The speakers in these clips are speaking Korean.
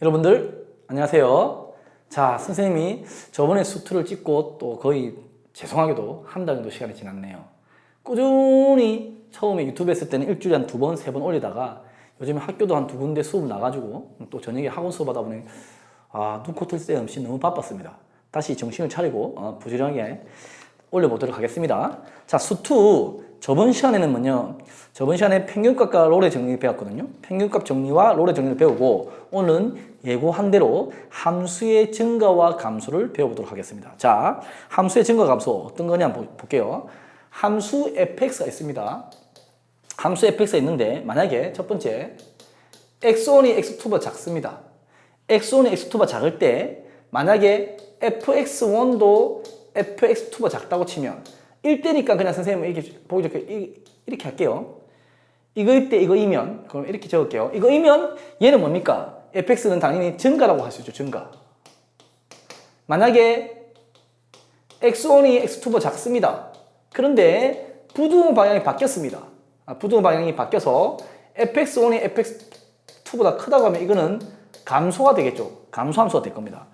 여러분들 안녕하세요. 자 선생님이 저번에 수트를 찍고 또 거의 죄송하게도 한 달 정도 시간이 지났네요. 꾸준히 처음에 유튜브 했을 때는 일주일에 한 두 번, 세 번 올리다가 요즘에 학교도 한 두 군데 수업 나가지고 또 저녁에 학원 수업 하다 보니 아 눈코 뜰새 없이 너무 바빴습니다. 다시 정신을 차리고 어, 부지런하게 올려보도록 하겠습니다. 자, 수투 저번 시간에는 뭐냐? 저번 시간에 평균값과 롤의 정리 배웠거든요. 평균값 정리와 롤의 정리를 배우고 오늘은 예고한 대로 함수의 증가와 감소를 배워보도록 하겠습니다. 자, 함수의 증가 감소 어떤 거냐 한번 보- 볼게요. 함수 fx가 있습니다. 함수 fx가 있는데 만약에 첫 번째 x1이 x2보다 작습니다. x1이 x2보다 작을 때 만약에 fx1도 fx2보다 작다고 치면 1대니까 그냥 선생님은 이렇게 보기 좋게 이- 이렇게 할게요. 이거일 때 이거이면 그럼 이렇게 적을게요. 이거이면 얘는 뭡니까? fx는 당연히 증가라고 할 수 있죠. 증가. 만약에 x1이 x2보다 작습니다. 그런데 부등호 방향이 바뀌었습니다. 아, 부등호 방향이 바뀌어서 fx1이 fx2보다 크다고 하면 이거는 감소가 되겠죠. 감소함수가 될 겁니다.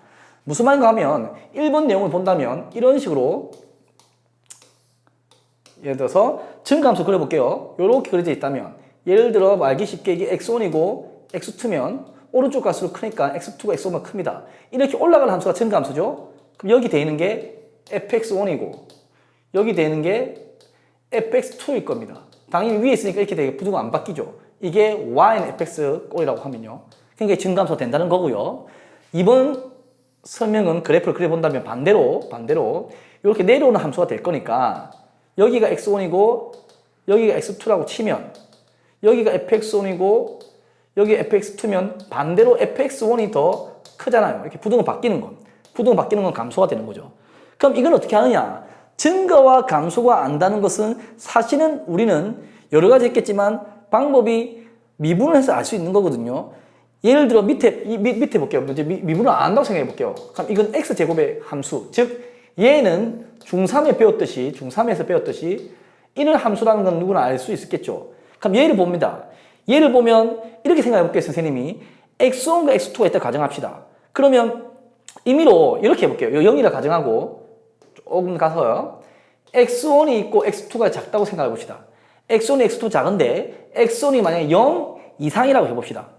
무슨 말인가 하면 1번 내용을 본다면 이런 식으로 예를 들어서 증감수 그려볼게요. 이렇게 그려져 있다면 예를 들어 알기 쉽게 이게 x1이고 x2면 오른쪽 갈수록 크니까 x2가 x1보다 큽니다. 이렇게 올라가는 함수가 증감수죠. 그럼 여기 돼 있는 게 fx1이고 여기 되는 게 fx2일 겁니다. 당연히 위에 있으니까 이렇게 되게 부등호 안 바뀌죠. 이게 y는 fx 꼴이라고 하면요. 그러니까 증감수가 된다는 거고요. 이번 설명은 그래프를 그려본다면 반대로 반대로 이렇게 내려오는 함수가 될 거니까 여기가 x1이고 여기가 x2라고 치면 여기가 fx1이고 여기 fx2면 반대로 fx1이 더 크잖아요. 이렇게 부등호 바뀌는 건 부등호 바뀌는 건 감소가 되는 거죠. 그럼 이건 어떻게 하느냐? 증가와 감소가 안다는 것은 사실은 우리는 여러 가지 있겠지만 방법이 미분을 해서 알 수 있는 거거든요. 예를 들어 밑에 이 밑, 밑에 볼게요. 미, 미분을 안 한다고 생각해 볼게요. 그럼 이건 x 제곱의 함수. 즉 얘는 중3에 배웠듯이 중3에서 배웠듯이 이런 함수라는 건 누구나 알 수 있겠죠. 그럼 얘를 봅니다. 얘를 보면 이렇게 생각해 볼게요, 선생님이. x1과 x2가 있다 가정합시다. 그러면 임의로 이렇게 해볼게요. 0이라 가정하고 조금 가서요. x1이 있고 x2가 작다고 생각해 봅시다. x1이 x2 작은데 x1이 만약에 0 이상이라고 해봅시다.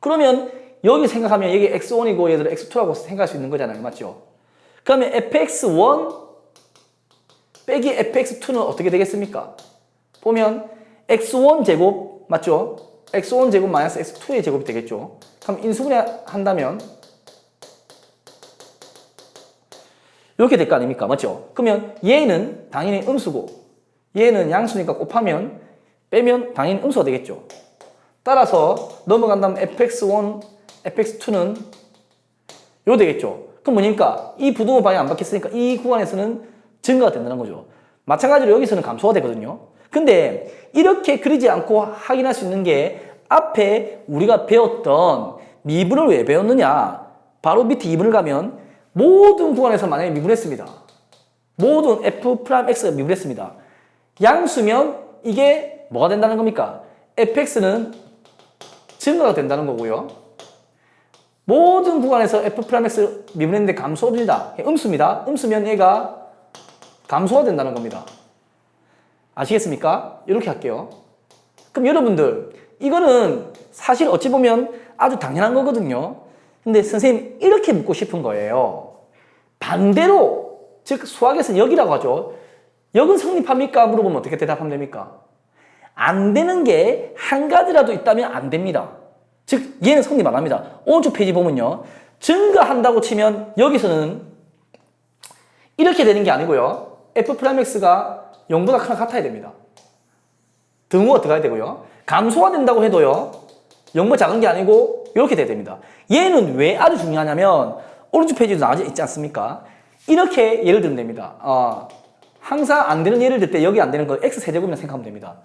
그러면 여기 생각하면 여기 x1이고 얘들 x2라고 생각할 수 있는 거잖아요. 맞죠? 그러면 fx1 빼기 fx2는 어떻게 되겠습니까? 보면 x1 제곱 맞죠? x1 제곱 마이너스 x2의 제곱이 되겠죠? 그럼 인수분해 한다면 이렇게 될 거 아닙니까? 맞죠? 그러면 얘는 당연히 음수고 얘는 양수니까 곱하면 빼면 당연히 음수가 되겠죠. 따라서 넘어간다면 fx1, fx2는 요 되겠죠. 그럼 뭐니까 이 부등호 방향 안 바뀌었으니까 이 구간에서는 증가가 된다는 거죠. 마찬가지로 여기서는 감소가 되거든요. 근데 이렇게 그리지 않고 확인할 수 있는 게 앞에 우리가 배웠던 미분을 왜 배웠느냐? 바로 밑에 2분을 가면 모든 구간에서 만약에 미분했습니다. 모든 f'x가 미분했습니다. 양수면 이게 뭐가 된다는 겁니까? fx는 증가가 된다는 거고요. 모든 구간에서 f'x 미분했는데 감소입니다. 음수입니다. 음수면 얘가 감소가 된다는 겁니다. 아시겠습니까? 이렇게 할게요. 그럼 여러분들 이거는 사실 어찌 보면 아주 당연한 거거든요. 근데 선생님 이렇게 묻고 싶은 거예요. 반대로 즉 수학에서는 여기라고 하죠. 여긴 성립합니까? 물어보면 어떻게 대답하면 됩니까? 안 되는 게 한 가지라도 있다면 안 됩니다. 즉 얘는 성립 안 합니다. 오른쪽 페이지 보면요. 증가한다고 치면 여기서는 이렇게 되는 게 아니고요. f'x가 0보다 크나 같아야 됩니다. 등호가 들어가야 되고요. 감소가 된다고 해도요. 0보다 작은 게 아니고 이렇게 돼야 됩니다. 얘는 왜 아주 중요하냐면 오른쪽 페이지도 나와 있지 않습니까? 이렇게 예를 들면 됩니다. 어, 항상 안 되는 예를 들 때 여기 안 되는 거 x 세제곱이라 생각하면 됩니다.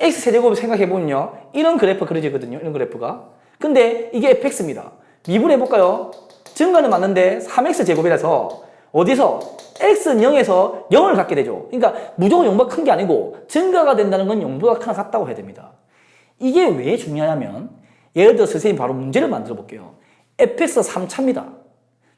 X 세제곱을 생각해 보면요. 이런 그래프 그려지거든요. 이런 그래프가. 근데 이게 fx입니다. 미분해 볼까요? 증가는 맞는데 3x 제곱이라서 어디서 x는 0에서 0을 갖게 되죠. 그러니까 무조건 0보다 큰 게 아니고 증가가 된다는 건 0보다 크나 같다고 해야 됩니다. 이게 왜 중요하냐면 예를 들어 선생님 바로 문제를 만들어 볼게요. fx 3차입니다.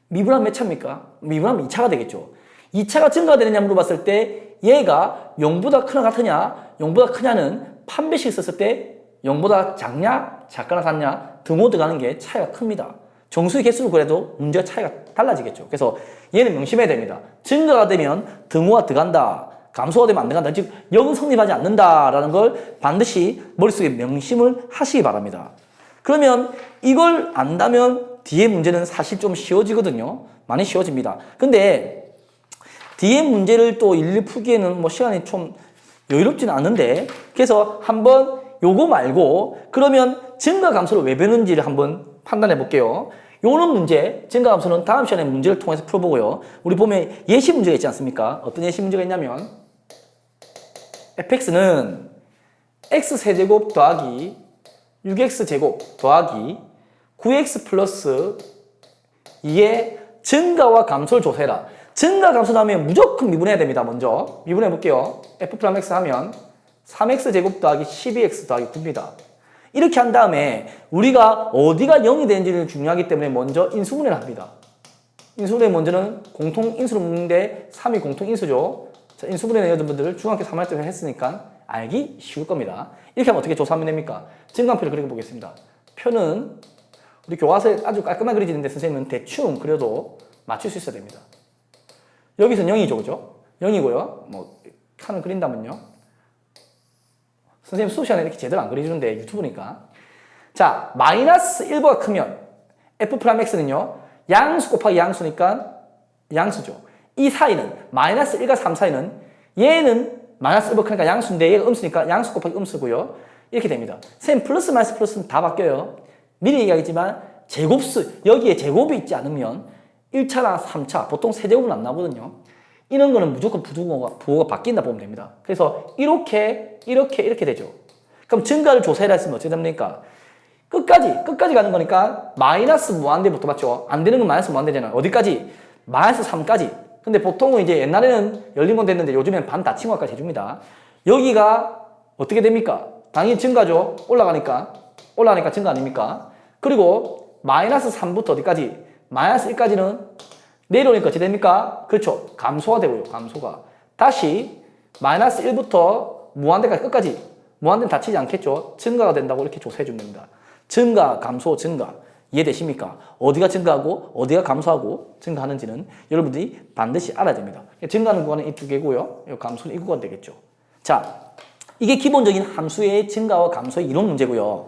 미분하면 몇 차입니까? 미분하면 2차가 되겠죠. 2차가 증가되느냐 물어봤을 때 얘가 0보다 크나 같으냐 0보다 크냐는 판별식 썼을 때 0보다 작냐 작거나 같냐 등호 들어가는 게 차이가 큽니다. 정수의 개수를 그래도 문제가 차이가 달라지겠죠. 그래서 얘는 명심해야 됩니다. 증가가 되면 등호가 들어간다. 감소가 되면 안 들어간다. 즉 0은 성립하지 않는다라는 걸 반드시 머릿속에 명심을 하시기 바랍니다. 그러면 이걸 안다면 뒤에 문제는 사실 좀 쉬워지거든요. 많이 쉬워집니다. 근데 뒤에 문제를 또 일일이 풀기에는 뭐 시간이 좀 여유롭지는 않은데 그래서 한번 요거 말고 그러면 증가 감소를 왜 배는지를 한번 판단해 볼게요. 요런 문제, 증가 감소는 다음 시간에 문제를 통해서 풀어보고요. 우리 보면 예시 문제가 있지 않습니까? 어떤 예시 문제가 있냐면 fx는 x 세제곱 더하기 6x 제곱 더하기 9x 플러스 2의 증가와 감소를 조사해라. 증가 감소 나오면 무조건 미분해야 됩니다. 먼저 미분해 볼게요. f 프라임 x 하면 3x 제곱 더하기 12x 더하기 9입니다. 이렇게 한 다음에 우리가 어디가 0이 되는지를 중요하기 때문에 먼저 인수분해를 합니다. 인수분해 먼저는 공통 인수로 묶는데 3이 공통 인수죠. 자, 인수분해 여러분들 중학교 3학년 때 했으니까 알기 쉬울 겁니다. 이렇게 하면 어떻게 조사하면 됩니까? 증강표를 그려보겠습니다. 표는 우리 교과서에 아주 깔끔하게 그려지는데 선생님은 대충 그려도 맞출 수 있어야 됩니다. 여기서는 0이죠, 그죠? 0이고요. 뭐 칸을 그린다면요. 선생님 수업 시간에 이렇게 제대로 안 그려주는데 유튜브니까. 자, 마이너스 1보다 크면 f 프라임 x는요. 양수 곱하기 양수니까 양수죠. 이 사이는 마이너스 1과 3 사이는 얘는 마이너스 1보다 크니까 양수인데 얘가 음수니까 양수 곱하기 음수고요. 이렇게 됩니다. 선생님 플러스 마이너스 플러스는 다 바뀌어요. 미리 얘기하겠지만 제곱수 여기에 제곱이 있지 않으면 1차나 3차 보통 세제곱은 안 나오거든요. 이런 거는 무조건 부호가, 부호가 바뀐다 보면 됩니다. 그래서 이렇게 이렇게 이렇게 되죠. 그럼 증가를 조사해라 했으면 어떻게 됩니까? 끝까지 끝까지 가는 거니까 마이너스 무한대부터 맞죠? 안 되는 건 마이너스 무한대잖아요. 어디까지? 마이너스 3까지. 근데 보통은 이제 옛날에는 열린 건 됐는데 요즘엔 반 닫힌 것까지 해줍니다. 여기가 어떻게 됩니까? 당연히 증가죠. 올라가니까. 올라가니까 증가 아닙니까? 그리고 마이너스 3부터 어디까지? 마이너스 1까지는 내려오니까 어떻게 됩니까? 그렇죠. 감소가 되고요. 감소가. 다시 마이너스 1부터 무한대까지 끝까지 무한대는 닫히지 않겠죠. 증가가 된다고 이렇게 조사해 됩니다. 증가, 감소, 증가. 이해되십니까? 어디가 증가하고 어디가 감소하고 증가하는지는 여러분들이 반드시 알아야 됩니다. 증가하는 구간은 이 두 개고요. 감소는 이 구간 되겠죠. 자, 이게 기본적인 함수의 증가와 감소의 이론 문제고요.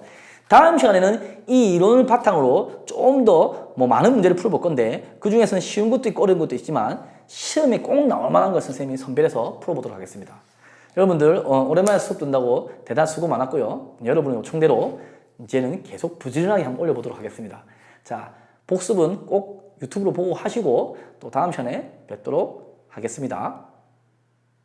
다음 시간에는 이 이론을 바탕으로 좀 더 뭐 많은 문제를 풀어볼 건데 그 중에서는 쉬운 것도 있고 어려운 것도 있지만 시험에 꼭 나올 만한 걸 선생님이 선별해서 풀어보도록 하겠습니다. 여러분들 어, 오랜만에 수업 듣는다고 대단 수고 많았고요. 여러분의 요청대로 이제는 계속 부지런하게 한번 올려보도록 하겠습니다. 자 복습은 꼭 유튜브로 보고 하시고 또 다음 시간에 뵙도록 하겠습니다.